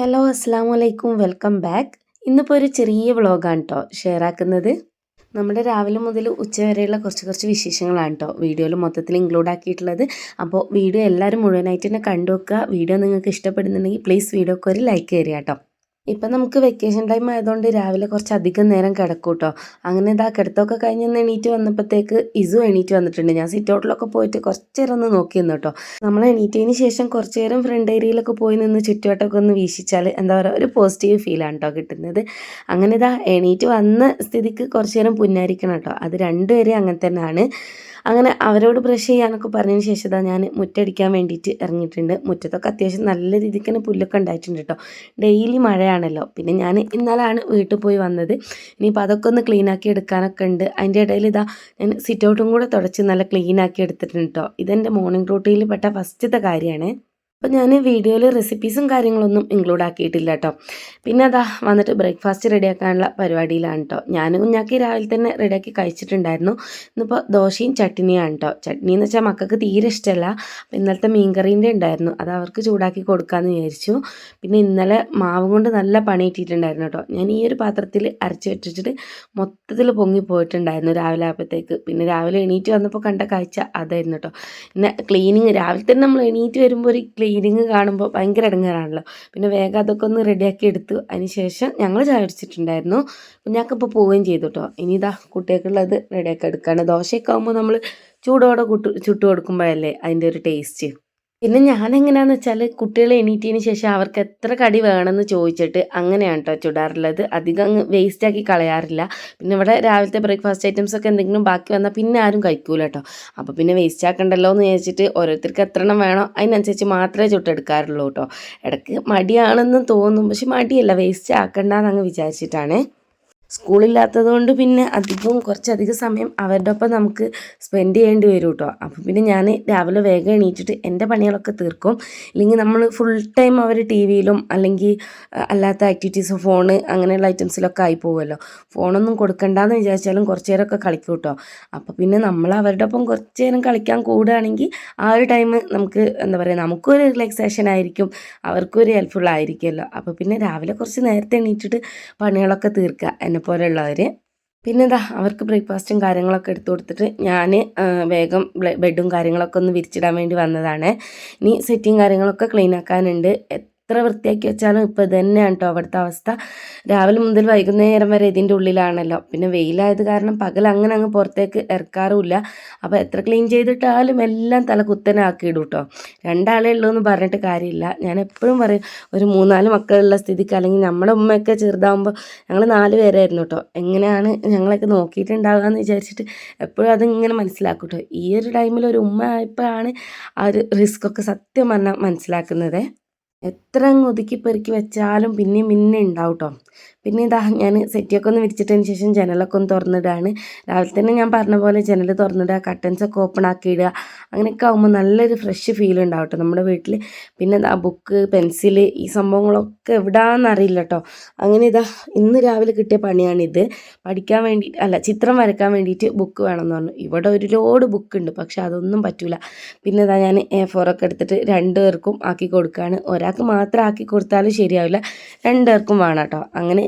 Hello അസ്സാം വലൈക്കും welcome back. ഇന്നിപ്പോൾ ഒരു ചെറിയ വ്ളോഗാണ് കേട്ടോ ഷെയർ ആക്കുന്നത് നമ്മുടെ രാവിലെ മുതൽ ഉച്ച വരെയുള്ള കുറച്ച് കുറച്ച് വിശേഷങ്ങളാണ് കേട്ടോ വീഡിയോയിൽ മൊത്തത്തിൽ ഇൻക്ലൂഡ് ആക്കിയിട്ടുള്ളത്. അപ്പോൾ വീഡിയോ എല്ലാവരും മുഴുവനായിട്ട് തന്നെ കണ്ടു വീഡിയോ നിങ്ങൾക്ക് ഇഷ്ടപ്പെടുന്നുണ്ടെങ്കിൽ പ്ലീസ് വീഡിയോക്ക് ഒരു ലൈക്ക് തരിക കേട്ടോ ഇപ്പം നമുക്ക് വെക്കേഷൻ ടൈം ആയതുകൊണ്ട് രാവിലെ കുറച്ച് അധികം നേരം കിടക്കും കേട്ടോ അങ്ങനെ ഇതാ കിടത്തൊക്കെ കഴിഞ്ഞ് എണീറ്റ് വന്നപ്പോഴത്തേക്ക് ഇസു എണീറ്റ് വന്നിട്ടുണ്ട്. ഞാൻ സിറ്റ് ഔട്ടിലൊക്കെ പോയിട്ട് കുറച്ച് നേരം ഒന്ന് നോക്കി നിന്ന് കേട്ടോ നമ്മൾ എണീറ്റതിന് ശേഷം കുറച്ച് നേരം ഫ്രണ്ട് ഏരിയയിലൊക്കെ പോയി നിന്ന് ചുറ്റുവട്ടമൊക്കെ ഒന്ന് വീശിച്ചാൽ എന്താ പറയുക ഒരു പോസിറ്റീവ് ഫീലാണ് കേട്ടോ കിട്ടുന്നത്. അങ്ങനെ ഇതാ എണീറ്റ് വന്ന സ്ഥിതിക്ക് കുറച്ച് നേരം പുന്നാരിക്കണം കേട്ടോ അത് രണ്ടുപേരെയും അങ്ങനെ തന്നെയാണ് അങ്ങനെ അവരോട് ബ്രഷ് ചെയ്യാനൊക്കെ പറഞ്ഞതിന് ശേഷം ഞാൻ മുറ്റടിക്കാൻ വേണ്ടിയിട്ട് ഇറങ്ങിയിട്ടുണ്ട്. മുറ്റത്തൊക്കെ അത്യാവശ്യം നല്ല രീതിക്ക് തന്നെ പുല്ലൊക്കെ ഉണ്ടായിട്ടുണ്ട് കേട്ടോ ഡെയിലി മഴയാണല്ലോ പിന്നെ ഞാൻ ഇന്നലാണ് വീട്ടിൽ പോയി വന്നത്. ഇനിയിപ്പോൾ അതൊക്കെ ഒന്ന് ക്ലീൻ ആക്കി എടുക്കാനൊക്കെ ഉണ്ട്. അതിന്റെ ഇടയിൽ ഇതാ ഞാൻ സിറ്റ് ഔട്ടും കൂടെ തുടച്ച് നല്ല ക്ലീൻ ആക്കി എടുത്തിട്ടുണ്ട് കേട്ടോ ഇതെന്റെ മോർണിംഗ് റൂട്ടീനിൽ പെട്ട ഫസ്റ്റത്തെ കാര്യമാണ്. അപ്പോൾ ഞാൻ വീഡിയോയിൽ റെസിപ്പീസും കാര്യങ്ങളൊന്നും ഇൻക്ലൂഡ് ആക്കിയിട്ടില്ല കേട്ടോ പിന്നെ അതാ വന്നിട്ട് ബ്രേക്ക്ഫാസ്റ്റ് റെഡിയാക്കാനുള്ള പരിപാടിയിലാണ് കേട്ടോ ഞാൻ കുഞ്ഞാക്കി രാവിലെ തന്നെ റെഡിയാക്കി കഴിച്ചിട്ടുണ്ടായിരുന്നു. ഇന്നിപ്പോൾ ദോശയും ചട്നിയാണ് കേട്ടോ ചട്നി എന്ന് വെച്ചാൽ മക്കൾക്ക് തീരെ ഇഷ്ടമല്ല ഇന്നലത്തെ മീൻകറീന്റെ ഉണ്ടായിരുന്നു. അത് അവർക്ക് ചൂടാക്കി കൊടുക്കാമെന്ന് വിചാരിച്ചു. പിന്നെ ഇന്നലെ മാവ് കൊണ്ട് നല്ല പണി ഇട്ടിട്ടുണ്ടായിരുന്നു കേട്ടോ ഞാൻ ഈ ഒരു പാത്രത്തിൽ അരച്ച് വെച്ചിട്ട് മൊത്തത്തിൽ പൊങ്ങി പോയിട്ടുണ്ടായിരുന്നു രാവിലെ ആയപ്പോഴത്തേക്ക്. പിന്നെ രാവിലെ എണീറ്റ് വന്നപ്പോൾ കണ്ട കാഴ്ച അതായിരുന്നു കേട്ടോ പിന്നെ ക്ലീനിങ് രാവിലെ തന്നെ നമ്മൾ എണീറ്റ് വരുമ്പോൾ ഒരു ക്ലീനിങ് കാണുമ്പോൾ ഭയങ്കര ഇടങ്ങാറാണല്ലോ. പിന്നെ വേഗം അതൊക്കെ ഒന്ന് റെഡിയാക്കി എടുത്തു. അതിന് ശേഷം ഞങ്ങൾ ചായ അടിച്ചിട്ടുണ്ടായിരുന്നു കുഞ്ഞാക്കിപ്പോൾ പോവുകയും ചെയ്തു കേട്ടോ ഇനി ഇതാ കുട്ടികൾക്കുള്ളത് റെഡിയാക്കി എടുക്കുകയാണ് ദോശയൊക്കെ ആകുമ്പോൾ നമ്മൾ ചൂടോടെ കുട്ടു ചുട്ടു കൊടുക്കുമ്പോഴല്ലേ അതിന്റെ ഒരു ടേസ്റ്റ് പിന്നെ ഞാൻ എങ്ങനെയാണെന്ന് വെച്ചാൽ കുട്ടികളെ എണീറ്റതിന് ശേഷം അവർക്ക് എത്ര കടി വേണമെന്ന് ചോദിച്ചിട്ട് അങ്ങനെയാണ് കേട്ടോ ചുടാറുള്ളത്. അധികം അങ്ങ് വേസ്റ്റാക്കി കളയാറില്ല. പിന്നെ ഇവിടെ രാവിലത്തെ ബ്രേക്ക്ഫാസ്റ്റ് ഐറ്റംസ് ഒക്കെ എന്തെങ്കിലും ബാക്കി വന്നാൽ പിന്നെ ആരും കഴിക്കൂല കേട്ടോ അപ്പോൾ പിന്നെ വേസ്റ്റ് ആക്കണ്ടല്ലോ എന്ന് വിചാരിച്ചിട്ട് ഓരോരുത്തർക്ക് എത്ര എണ്ണം വേണോ അതിനനുസരിച്ച് മാത്രമേ ചുട്ടെടുക്കാറുള്ളൂ കേട്ടോ ഇടയ്ക്ക് മടിയാണെന്ന് തോന്നും. പക്ഷെ മടിയല്ല വേസ്റ്റ് ആക്കണ്ടെന്ന് അങ്ങ് വിചാരിച്ചിട്ടാണ്. സ്കൂളില്ലാത്തത് കൊണ്ട് പിന്നെ അധികവും കുറച്ചധികം സമയം അവരുടെ ഒപ്പം നമുക്ക് സ്പെൻഡ് ചെയ്യേണ്ടി വരും കേട്ടോ അപ്പം പിന്നെ ഞാൻ രാവിലെ വേഗം എണീറ്റിട്ട് എന്റെ പണികളൊക്കെ തീർക്കും. ഇല്ലെങ്കിൽ നമ്മൾ ഫുൾ ടൈം അവർ ടി വിയിലും അല്ലെങ്കിൽ അല്ലാത്ത ആക്ടിവിറ്റീസ് ഫോണ് അങ്ങനെയുള്ള ഐറ്റംസിലൊക്കെ ആയി പോകുമല്ലോ ഫോണൊന്നും കൊടുക്കണ്ടെന്ന് വിചാരിച്ചാലും കുറച്ച് നേരമൊക്കെ കളിക്കും കേട്ടോ. അപ്പോൾ പിന്നെ നമ്മൾ അവരുടെ ഒപ്പം കുറച്ച് നേരം കളിക്കാൻ കൂടുകയാണെങ്കിൽ ആ ഒരു ടൈം നമുക്ക് എന്താ പറയുക നമുക്കൊരു റിലാക്സേഷൻ ആയിരിക്കും. അവർക്കൊരു ഹെൽപ്ഫുൾ ആയിരിക്കുമല്ലോ. അപ്പോൾ പിന്നെ രാവിലെ കുറച്ച് നേരത്തെ എണീറ്റിട്ട് പണികളൊക്കെ തീർക്കുക. എന്നെ പോലെയുള്ളവർ പിന്നെ ഇതാ അവർക്ക് ബ്രേക്ക്ഫാസ്റ്റും കാര്യങ്ങളൊക്കെ എടുത്തു കൊടുത്തിട്ട് ഞാൻ വേഗം ബെഡും കാര്യങ്ങളൊക്കെ ഒന്ന് വിരിച്ചിടാൻ വേണ്ടി വന്നതാണ്. ഇനി സെറ്റിങ് കാര്യങ്ങളൊക്കെ ക്ലീൻ ആക്കാനുണ്ട് എത്ര വൃത്തിയാക്കി വെച്ചാലും ഇപ്പോൾ തന്നെയാണ് കേട്ടോ അവിടുത്തെ അവസ്ഥ. രാവിലെ മുതൽ വൈകുന്നേരം വരെ ഇതിന്റെ ഉള്ളിലാണല്ലോ. പിന്നെ വെയിലായത് കാരണം പകൽ അങ്ങനെ അങ്ങ് പുറത്തേക്ക് ഇറക്കാറുമില്ല. അപ്പോൾ എത്ര ക്ലീൻ ചെയ്തിട്ടാലും എല്ലാം തല കുത്തനാക്കി ആക്കിയിടും കേട്ടോ രണ്ടാളേ ഉള്ളൂ എന്ന് പറഞ്ഞിട്ട് കാര്യമില്ല. ഞാൻ എപ്പോഴും പറയും ഒരു മൂന്നാൽ മക്കളുള്ള സ്ഥിതിക്ക് അല്ലെങ്കിൽ നമ്മുടെ ഉമ്മയൊക്കെ ചെറുതാകുമ്പോൾ ഞങ്ങൾ നാല് പേരായിരുന്നു കേട്ടോ എങ്ങനെയാണ് ഞങ്ങളൊക്കെ നോക്കിയിട്ടുണ്ടാവുക എന്ന് വിചാരിച്ചിട്ട് എപ്പോഴും അതിങ്ങനെ മനസ്സിലാക്കും കേട്ടോ ഈ ഒരു ടൈമിൽ ഒരു ഉമ്മ ആയപ്പോഴാണ് ആ ഒരു റിസ്ക് ഒക്കെ സത്യം പറഞ്ഞാൽ മനസ്സിലാക്കുന്നത്. എത്ര അങ്ങ് ഒതുക്കി പെറുക്കി വെച്ചാലും പിന്നെയും പിന്നെ ഉണ്ടാവും കേട്ടോ പിന്നെ ഇതാ ഞാൻ സെറ്റിയൊക്കെ ഒന്ന് വിരിച്ചിട്ടതിന് ശേഷം ജനലൊക്കെ ഒന്ന് തുറന്നിടുകയാണ് രാവിലെ തന്നെ ഞാൻ പറഞ്ഞ പോലെ ജനൽ തുറന്നിടുക കട്ടൻസൊക്കെ ഓപ്പൺ ആക്കി ഇടുക അങ്ങനെയൊക്കെ ആകുമ്പോൾ നല്ലൊരു ഫ്രഷ് ഫീൽ ഉണ്ടാവും കേട്ടോ നമ്മുടെ വീട്ടിൽ പിന്നെ ഇതാ ബുക്ക് പെൻസിൽ ഈ സംഭവങ്ങളൊക്കെ എവിടാന്ന് അറിയില്ല കേട്ടോ അങ്ങനെ ഇതാ ഇന്ന് രാവിലെ കിട്ടിയ പണിയാണിത്. പഠിക്കാൻ വേണ്ടി അല്ല ചിത്രം വരയ്ക്കാൻ വേണ്ടിയിട്ട് ബുക്ക് വേണമെന്ന് പറഞ്ഞു. ഇവിടെ ഒരു ലോഡ് ബുക്ക് ഉണ്ട് പക്ഷെ അതൊന്നും പറ്റില്ല പിന്നെ ഇതാ ഞാൻ എ ഫോറൊക്കെ എടുത്തിട്ട് രണ്ട് പേർക്കും ആക്കി കൊടുക്കുകയാണ്. ഒരാൾക്ക് മാത്രം ആക്കി കൊടുത്താലും ശരിയാവില്ല. രണ്ടുപേർക്കും വേണം കേട്ടോ അങ്ങനെ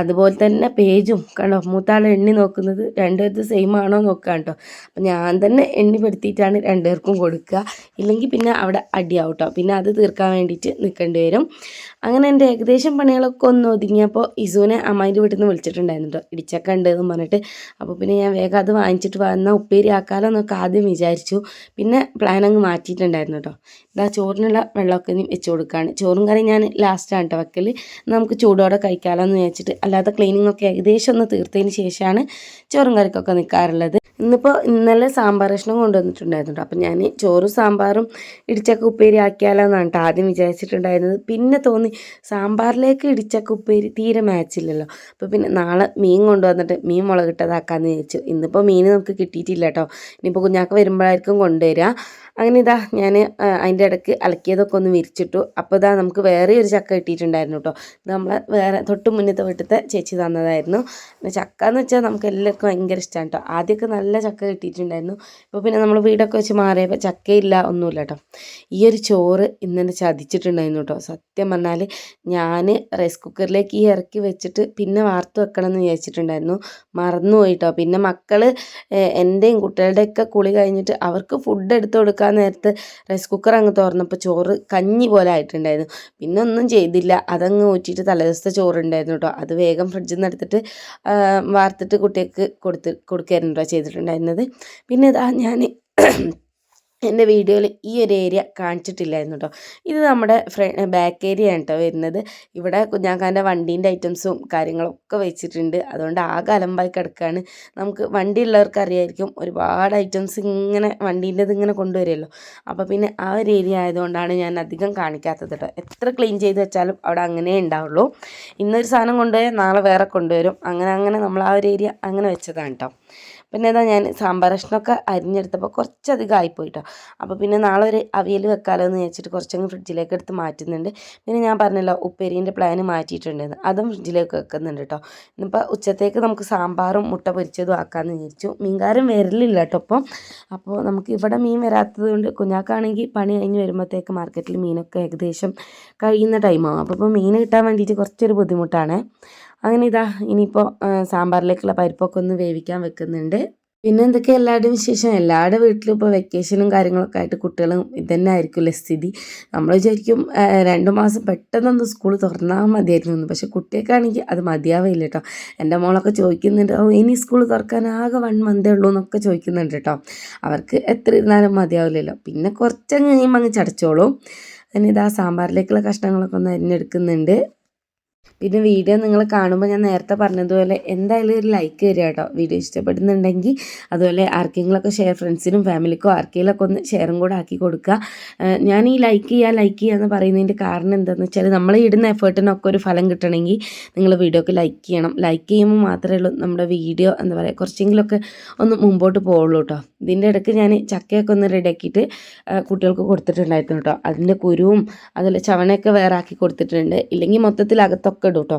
അതുപോലെ തന്നെ പേജും കണ്ടോ? മൂത്താൾ എണ്ണി നോക്കുന്നത് രണ്ടുപേർക്ക് സെയിം ആണോ നോക്കുക കേട്ടോ അപ്പം ഞാൻ തന്നെ എണ്ണി പെടുത്തിയിട്ടാണ് രണ്ടുപേർക്കും കൊടുക്കുക. ഇല്ലെങ്കിൽ പിന്നെ അവിടെ അടിയാവും കേട്ടോ പിന്നെ അത് തീർക്കാൻ വേണ്ടിയിട്ട് നിൽക്കേണ്ടി വരും. അങ്ങനെ എന്റെ ഏകദേശം പണികളൊക്കെ ഒന്ന് ഒതുങ്ങിയപ്പോൾ ഇസുവിനെ അമ്മായിന്റെ വീട്ടിൽ നിന്ന് വിളിച്ചിട്ടുണ്ടായിരുന്നു കേട്ടോ ഇടിച്ചക്ക ഉണ്ട് എന്ന് പറഞ്ഞിട്ട്. അപ്പോൾ പിന്നെ ഞാൻ വേഗം അത് വാങ്ങിച്ചിട്ട് വന്നാൽ ഉപ്പേരി ആക്കാലോ എന്നൊക്കെ ആദ്യം വിചാരിച്ചു. പിന്നെ പ്ലാൻ അങ്ങ് മാറ്റിയിട്ടുണ്ടായിരുന്നു കേട്ടോ ഇതാ ചോറിനുള്ള വെള്ളമൊക്കെ വെച്ച് കൊടുക്കുകയാണ് ചോറും കറി ഞാൻ ലാസ്റ്റാണ് കേട്ടോ വെക്കൽ നമുക്ക് ചൂടോടെ കഴിക്കാമല്ലോ എന്ന് വെച്ചിട്ട് അല്ലാത്ത ക്ലീനിങ് ഒക്കെ ഏകദേശം ഒന്ന് തീർത്തതിന് ശേഷമാണ് ചോറും കറിക്കൊക്കെ നിൽക്കാറുള്ളത് ഇന്നിപ്പോൾ ഇന്നലെ സാമ്പാർ കഷ്ണം കൊണ്ടുവന്നിട്ടുണ്ടായിരുന്നു അപ്പം ഞാൻ ചോറും സാമ്പാറും ഇടിച്ചക്ക ഉപ്പേരി ആക്കിയാലോ എന്നാണ് കേട്ടോ ആദ്യം വിചാരിച്ചിട്ടുണ്ടായിരുന്നത്. പിന്നെ തോന്നി സാമ്പാറിലേക്ക് ഇടിച്ചക്ക ഉപ്പേരി തീരെ മാച്ചില്ലല്ലോ അപ്പോൾ പിന്നെ നാളെ മീൻ കൊണ്ടുവന്നിട്ട് മീൻ മുളകിട്ടതാക്കാമെന്ന് വിചാരിച്ചു. ഇന്നിപ്പോൾ മീൻ നമുക്ക് കിട്ടിയിട്ടില്ല കേട്ടോ ഇനിയിപ്പോൾ കുഞ്ഞാക്ക് വരുമ്പോഴായിരിക്കും കൊണ്ടുവരിക. അങ്ങനെ ഇതാ ഞാൻ അതിന്റെ ഇടയ്ക്ക് അലക്കിയതൊക്കെ ഒന്ന് വിരിച്ചിട്ടു. അപ്പോൾ ഇതാ നമുക്ക് വേറെ ഒരു ചക്ക കിട്ടിയിട്ടുണ്ടായിരുന്നു കേട്ടോ ഇത് നമ്മളെ വേറെ തൊട്ട് മുന്നത്തെ വീട്ടിലത്തെ ചേച്ചി തന്നതായിരുന്നു. ചക്ക എന്ന് വെച്ചാൽ നമുക്ക് എല്ലാവർക്കും ഭയങ്കര ഇഷ്ടമാണ് കേട്ടോ ആദ്യമൊക്കെ നല്ല ചക്ക കിട്ടിയിട്ടുണ്ടായിരുന്നു. ഇപ്പോൾ പിന്നെ നമ്മൾ വീടൊക്കെ വെച്ച് മാറിയപ്പോൾ ചക്കയില്ല ഒന്നുമില്ല കേട്ടോ ഈ ഒരു ചോറ് ഇന്നെ ചതിച്ചിട്ടുണ്ടായിരുന്നു കേട്ടോ സത്യം പറഞ്ഞാൽ ഞാൻ റൈസ് കുക്കറിലേക്ക് ഈ ഇറക്കി വെച്ചിട്ട് പിന്നെ വാർത്ത് വെക്കണം എന്ന് വിചാരിച്ചിട്ടുണ്ടായിരുന്നു മറന്നുപോയിട്ടോ പിന്നെ മക്കൾ എന്റെയും കുട്ടികളുടെയൊക്കെ കുളി കഴിഞ്ഞിട്ട് അവർക്ക് ഫുഡ് എടുത്ത് കൊടുക്കാൻ നേരത്ത് റൈസ് കുക്കർ അങ്ങ് തുറന്നപ്പോൾ ചോറ് കഞ്ഞി പോലെ ആയിട്ടുണ്ടായിരുന്നു. പിന്നെ ഒന്നും ചെയ്തില്ല. അതങ്ങ് ഊറ്റിയിട്ട് തലേദിവസത്തെ ചോറുണ്ടായിരുന്നു കേട്ടോ അത് വേഗം ഫ്രിഡ്ജിൽ നിന്ന് എടുത്തിട്ട് വാർത്തിട്ട് കുട്ടികൾക്ക് കൊടുത്ത് കൊടുക്കുകയായിരുന്നു കേട്ടോ ചെയ്തിട്ടുണ്ടായിരുന്നത്. പിന്നെ ഇതാ ഞാൻ എന്റെ വീഡിയോയിൽ ഈ ഒരു ഏരിയ കാണിച്ചിട്ടില്ലായിരുന്നു കേട്ടോ ഇത് നമ്മുടെ ബാക്ക് ഏരിയ ആണ് കേട്ടോ വരുന്നത്. ഇവിടെ കുഞ്ഞാക്കാന്റെ വണ്ടീന്റെ ഐറ്റംസും കാര്യങ്ങളൊക്കെ വെച്ചിട്ടുണ്ട്. അതുകൊണ്ട് ആകെ അലമ്പായി കിടക്കുകയാണ് നമുക്ക് വണ്ടി ഉള്ളവർക്ക് അറിയായിരിക്കും ഒരുപാട് ഐറ്റംസ് ഇങ്ങനെ വണ്ടീന്റെത് ഇങ്ങനെ കൊണ്ടുവരുമല്ലോ അപ്പോൾ പിന്നെ ആ ഒരു ഏരിയ ആയതുകൊണ്ടാണ് ഞാൻ അധികം കാണിക്കാത്തത് കേട്ടോ എത്ര ക്ലീൻ ചെയ്ത് വെച്ചാലും അവിടെ അങ്ങനെ ഉണ്ടാവുള്ളൂ. ഇന്നൊരു സാധനം കൊണ്ടുപോയാൽ നാളെ വേറെ കൊണ്ടുവരും. അങ്ങനെ അങ്ങനെ നമ്മൾ ആ ഒരു ഏരിയ അങ്ങനെ വെച്ചതാണ് കേട്ടോ പിന്നെ എന്താ ഞാൻ സാമ്പാർ കഷ്ണമൊക്കെ അരിഞ്ഞെടുത്തപ്പോൾ കുറച്ചധികം ആയിപ്പോയി കേട്ടോ അപ്പോൾ പിന്നെ നാളെ ഒരു അവിയൽ വെക്കാമല്ലോ എന്ന് വെച്ചിട്ട് കുറച്ചങ്ങ് ഫ്രിഡ്ജിലേക്ക് എടുത്ത് മാറ്റുന്നുണ്ട്. പിന്നെ ഞാൻ പറഞ്ഞല്ലോ ഉപ്പേരീന്റെ പ്ലാന് മാറ്റിയിട്ടുണ്ടെന്ന് അതും ഫ്രിഡ്ജിലേക്ക് വെക്കുന്നുണ്ട് കേട്ടോ ഇന്നിപ്പോൾ ഉച്ചത്തേക്ക് നമുക്ക് സാമ്പാറും മുട്ട പൊരിച്ചതും ആക്കാമെന്ന് വിചാരിച്ചു. മീൻകാരം വരലില്ല കേട്ടോ അപ്പം അപ്പോൾ നമുക്ക് ഇവിടെ മീൻ വരാത്തത് കൊണ്ട് കുഞ്ഞാക്കാണെങ്കിൽ പണി കഴിഞ്ഞ് വരുമ്പോഴത്തേക്ക് മാർക്കറ്റിൽ മീനൊക്കെ ഏകദേശം കഴിയുന്ന ടൈമാകും അപ്പോൾ ഇപ്പോൾ മീൻ കിട്ടാൻ വേണ്ടിയിട്ട് കുറച്ചൊരു ബുദ്ധിമുട്ടാണ്. അങ്ങനെ ഇതാ ഇനിയിപ്പോൾ സാമ്പാറിലേക്കുള്ള പരിപ്പൊക്കെ ഒന്ന് വേവിക്കാൻ വെക്കുന്നുണ്ട്. പിന്നെ എന്തൊക്കെ എല്ലാവരുടെയും വിശേഷം? എല്ലാവരുടെ വീട്ടിലും ഇപ്പോൾ വെക്കേഷനും കാര്യങ്ങളൊക്കെ ആയിട്ട് കുട്ടികളും ഇതന്നെ ആയിരിക്കുമല്ലേ സ്ഥിതി. നമ്മൾ വിചാരിക്കും രണ്ട് മാസം പെട്ടെന്നൊന്ന് സ്കൂൾ തുറന്നാൽ മതിയായിരുന്നു പക്ഷെ കുട്ടിയൊക്കെയാണെങ്കിൽ അത് മതിയാവില്ല കേട്ടോ എന്റെ മോളൊക്കെ ചോദിക്കുന്നുണ്ട് ഓ ഇനി സ്കൂൾ തുറക്കാൻ ആകെ വൺ മന്തേ ഉള്ളൂ എന്നൊക്കെ ചോദിക്കുന്നുണ്ട് കേട്ടോ അവർക്ക് എത്ര ഇരുന്നാലും മതിയാവില്ലല്ലോ. പിന്നെ കുറച്ചങ്ങ് കഴിയുമ്പോൾ അങ്ങ് ചടച്ചോളും. ഇതാ സാമ്പാറിലേക്കുള്ള കഷ്ണങ്ങളൊക്കെ ഒന്ന് അരിഞ്ഞെടുക്കുന്നുണ്ട്. പിന്നെ വീഡിയോ നിങ്ങൾ കാണുമ്പോൾ ഞാൻ നേരത്തെ പറഞ്ഞതുപോലെ എന്തായാലും ഒരു ലൈക്ക് തരിക കേട്ടോ. വീഡിയോ ഇഷ്ടപ്പെടുന്നുണ്ടെങ്കിൽ അതുപോലെ ആർക്കെങ്കിലൊക്കെ ഷെയർ ഫ്രണ്ട്സിനും ഫാമിലിക്കോ ആർക്കെങ്കിലൊക്കെ ഒന്ന് ഷെയറും കൂടെ ആക്കി കൊടുക്കുക. ഞാൻ ഈ ലൈക്ക് ചെയ്യുക ലൈക്ക് ചെയ്യുക എന്ന് പറയുന്നതിന്റെ കാരണം എന്താണെന്ന് വെച്ചാൽ നമ്മൾ ഇടുന്ന എഫേർട്ടിനൊക്കെ ഒരു ഫലം കിട്ടണമെങ്കിൽ നിങ്ങൾ വീഡിയോക്ക് ലൈക്ക് ചെയ്യണം. ലൈക്ക് ചെയ്യുമ്പോൾ മാത്രമേ ഉള്ളൂ നമ്മുടെ വീഡിയോ എന്താ പറയുക കുറച്ചെങ്കിലൊക്കെ ഒന്ന് മുമ്പോട്ട് പോവുള്ളൂ കേട്ടോ. ഇതിന്റെ ഇടയ്ക്ക് ഞാൻ ചക്കയൊക്കെ ഒന്ന് റെഡി ആക്കിയിട്ട് കുട്ടികൾക്ക് കൊടുത്തിട്ടുണ്ടായിരുന്നു കേട്ടോ. അതിന്റെ കുരുവും അതുപോലെ ചവണയൊക്കെ വേറെ ആക്കി കൊടുത്തിട്ടുണ്ട്. ഇല്ലെങ്കിൽ മൊത്തത്തിൽ അകത്തൊക്കെ ഇടും കേട്ടോ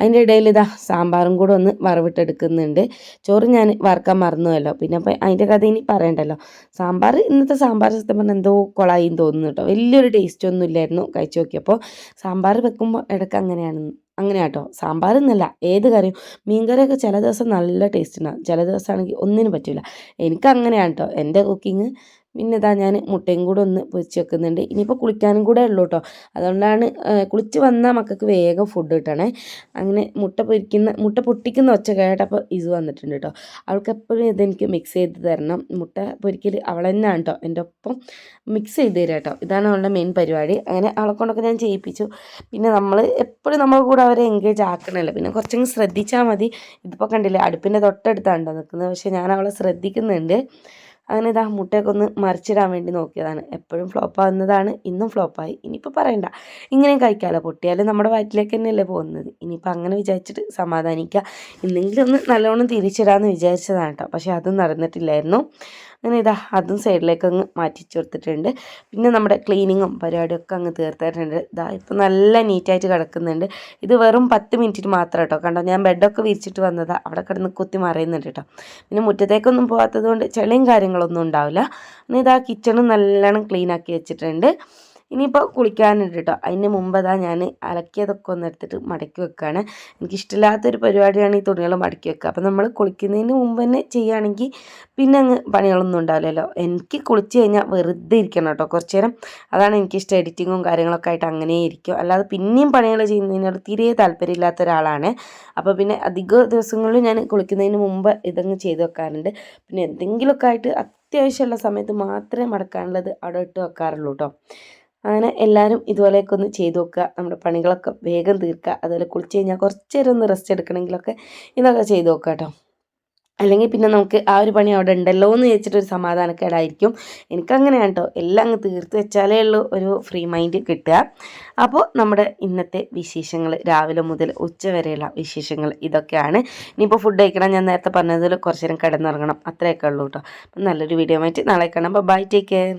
അതിന്റെ ഇടയിൽ ഇതാ സാമ്പാറും കൂടെ ഒന്ന് വറവിട്ടെടുക്കുന്നുണ്ട്. ചോറ് ഞാൻ വറക്കാൻ മറന്നുവല്ലോ. പിന്നെ അപ്പം അതിന്റെ കഥ ഇനി പറയണ്ടല്ലോ. സാമ്പാർ ഇന്നത്തെ സാമ്പാർ സത്യം പറഞ്ഞാൽ എന്തോ കൊളായിന്ന് തോന്നുന്നു കേട്ടോ വലിയൊരു ടേസ്റ്റ് ഒന്നും ഇല്ലായിരുന്നു കഴിച്ചു നോക്കിയപ്പോൾ. സാമ്പാർ വെക്കുമ്പോൾ ഇടയ്ക്ക് അങ്ങനെയാണ് അങ്ങനെ കേട്ടോ സാമ്പാർ എന്നല്ല ഏത് കറിയും. മീൻ കറിയൊക്കെ ചില ദിവസം നല്ല ടേസ്റ്റ് ഉണ്ടാകും ചില ദിവസമാണെങ്കിൽ ഒന്നിനും പറ്റില്ല എനിക്ക് അങ്ങനെയാണ് കേട്ടോ എന്റെ കുക്കിംഗ് പിന്നെ ഇതാ ഞാൻ മുട്ടയും കൂടെ ഒന്ന് പൊരിച്ച് വെക്കുന്നുണ്ട്. ഇനിയിപ്പോൾ കുളിക്കാനും കൂടെ ഉള്ളൂ കേട്ടോ അതുകൊണ്ടാണ് കുളിച്ച് വന്നാൽ മക്കൾക്ക് വേഗം ഫുഡ് കിട്ടണേ. അങ്ങനെ മുട്ട പൊരിക്കുന്ന മുട്ട പൊട്ടിക്കുന്ന ഒച്ച കേട്ടപ്പോൾ ഇത് വന്നിട്ടുണ്ട് കേട്ടോ അവൾക്ക് എപ്പോഴും ഇതെനിക്ക് മിക്സ് ചെയ്ത് തരണം. മുട്ട പൊരിക്കൽ അവൾ തന്നെയാണ് കേട്ടോ എന്റെ ഒപ്പം മിക്സ് ചെയ്ത് തരാം കേട്ടോ ഇതാണ് അവളുടെ മെയിൻ പരിപാടി. അങ്ങനെ അവളെ കൊണ്ടൊക്കെ ഞാൻ ചെയ്യിപ്പിച്ചു. പിന്നെ നമ്മൾ എപ്പോഴും നമ്മൾ കൂടെ അവരെ എൻഗേജ് ആക്കണമല്ലോ പിന്നെ കുറച്ചങ്ങ് ശ്രദ്ധിച്ചാൽ മതി. ഇതിപ്പോൾ കണ്ടില്ലേ അടുപ്പിന്റെ തൊട്ടടുത്താണ് കേട്ടോ നിൽക്കുന്നത് പക്ഷേ ഞാൻ അവളെ ശ്രദ്ധിക്കുന്നുണ്ട്. അങ്ങനെ ഇതാ മുട്ടയൊക്കെ ഒന്ന് മറിച്ചിടാൻ വേണ്ടി നോക്കിയതാണ്. എപ്പോഴും ഫ്ലോപ്പ് ആവുന്നതാണ് ഇന്നും ഫ്ലോപ്പായി ഇനിയിപ്പോൾ പറയണ്ട. ഇങ്ങനെ കഴിക്കാമല്ലോ പൊട്ടിയാലും നമ്മുടെ വയറ്റിലേക്ക് തന്നെയല്ലേ പോകുന്നത്. ഇനിയിപ്പോൾ അങ്ങനെ വിചാരിച്ചിട്ട് സമാധാനിക്കുക ഇന്നെങ്കിലും ഒന്ന് നല്ലോണം തിരിച്ചിടാമെന്ന് വിചാരിച്ചതാണ് കേട്ടോ പക്ഷേ അതും നടന്നിട്ടില്ലായിരുന്നു. അങ്ങനെ ഇതാ അതും സൈഡിലേക്ക് അങ്ങ് മാറ്റി കൊടുത്തിട്ടുണ്ട്. പിന്നെ നമ്മുടെ ക്ലീനിങ്ങും പരിപാടിയൊക്കെ അങ്ങ് തീർത്തിട്ടുണ്ട് ഇതാ ഇപ്പം നല്ല നീറ്റായിട്ട് കിടക്കുന്നുണ്ട്. ഇത് വെറും പത്ത് മിനിറ്റിന് മാത്രം കേട്ടോ. കണ്ടോ? ഞാൻ ബെഡൊക്കെ വിരിച്ചിട്ട് വന്നതാണ് അവിടെ കിടന്ന് കുത്തി മറയുന്നുണ്ട് കേട്ടോ. പിന്നെ മുറ്റത്തേക്കൊന്നും പോകാത്തത് കൊണ്ട് ചെളിയും കാര്യങ്ങളൊന്നും ഉണ്ടാവില്ല. ഇതാ കിച്ചണും നല്ലോണം ക്ലീൻ ആക്കി വെച്ചിട്ടുണ്ട്. ഇനിയിപ്പോൾ കുളിക്കാനുണ്ട് കേട്ടോ അതിന് മുമ്പ് അതാ ഞാൻ അലക്കിയതൊക്കെ ഒന്ന് എടുത്തിട്ട് മടക്കി വെക്കുകയാണ് എനിക്കിഷ്ടമില്ലാത്തൊരു പരിപാടിയാണ് ഈ തുണികൾ മടക്കി വെക്കുക അപ്പം നമ്മൾ കുളിക്കുന്നതിന് മുമ്പ് തന്നെ ചെയ്യുകയാണെങ്കിൽ പിന്നെ അങ്ങ് പണികളൊന്നും ഉണ്ടാവില്ലല്ലോ. എനിക്ക് കുളിച്ച് കഴിഞ്ഞാൽ വെറുതെ ഇരിക്കണം കേട്ടോ കുറച്ച് നേരം അതാണ് എനിക്കിഷ്ടം. എഡിറ്റിങ്ങും കാര്യങ്ങളൊക്കെ ആയിട്ട് അങ്ങനെ ഇരിക്കും. അല്ലാതെ പിന്നെയും പണികൾ ചെയ്യുന്നതിനോട് തീരെ താല്പര്യമില്ലാത്ത ഒരാളാണ്. അപ്പോൾ പിന്നെ അധിക ദിവസങ്ങളിൽ ഞാൻ കുളിക്കുന്നതിന് മുമ്പ് ഇതങ്ങ് ചെയ്ത് വെക്കാറുണ്ട്. പിന്നെ എന്തെങ്കിലുമൊക്കെ ആയിട്ട് അത്യാവശ്യമുള്ള സമയത്ത് മാത്രമേ മടക്കാനുള്ളത് അവിടെ ഇട്ട് വെക്കാറുള്ളൂ കേട്ടോ അങ്ങനെ എല്ലാവരും ഇതുപോലെയൊക്കെ ഒന്ന് ചെയ്ത് നോക്കുക. നമ്മുടെ പണികളൊക്കെ വേഗം തീർക്കുക. അതുപോലെ കുളിച്ച് കഴിഞ്ഞാൽ കുറച്ച് നേരം ഒന്ന് റെസ്റ്റ് എടുക്കണമെങ്കിലൊക്കെ ഇതൊക്കെ ചെയ്തു നോക്കുക കേട്ടോ. അല്ലെങ്കിൽ പിന്നെ നമുക്ക് ആ ഒരു പണി അവിടെ ഉണ്ടല്ലോ എന്ന് വെച്ചിട്ടൊരു സമാധാനക്കേടായിരിക്കും. എനിക്കങ്ങനെയാണ് കേട്ടോ. എല്ലാം അങ്ങ് തീർത്ത് വെച്ചാലേ ഉള്ളൂ ഒരു ഫ്രീ മൈൻഡ് കിട്ടുക. അപ്പോൾ നമ്മുടെ ഇന്നത്തെ വിശേഷങ്ങൾ രാവിലെ മുതൽ ഉച്ച വരെയുള്ള വിശേഷങ്ങൾ ഇതൊക്കെയാണ്. ഇനിയിപ്പോൾ ഫുഡ് കഴിക്കണം. ഞാൻ നേരത്തെ പറഞ്ഞതിൽ കുറച്ച് നേരം കിടന്നിറങ്ങണം. അത്രയൊക്കെ ഉള്ളൂ കേട്ടോ. നല്ലൊരു വീഡിയോ ആയിട്ട് നാളെ കാണാം. Bye take care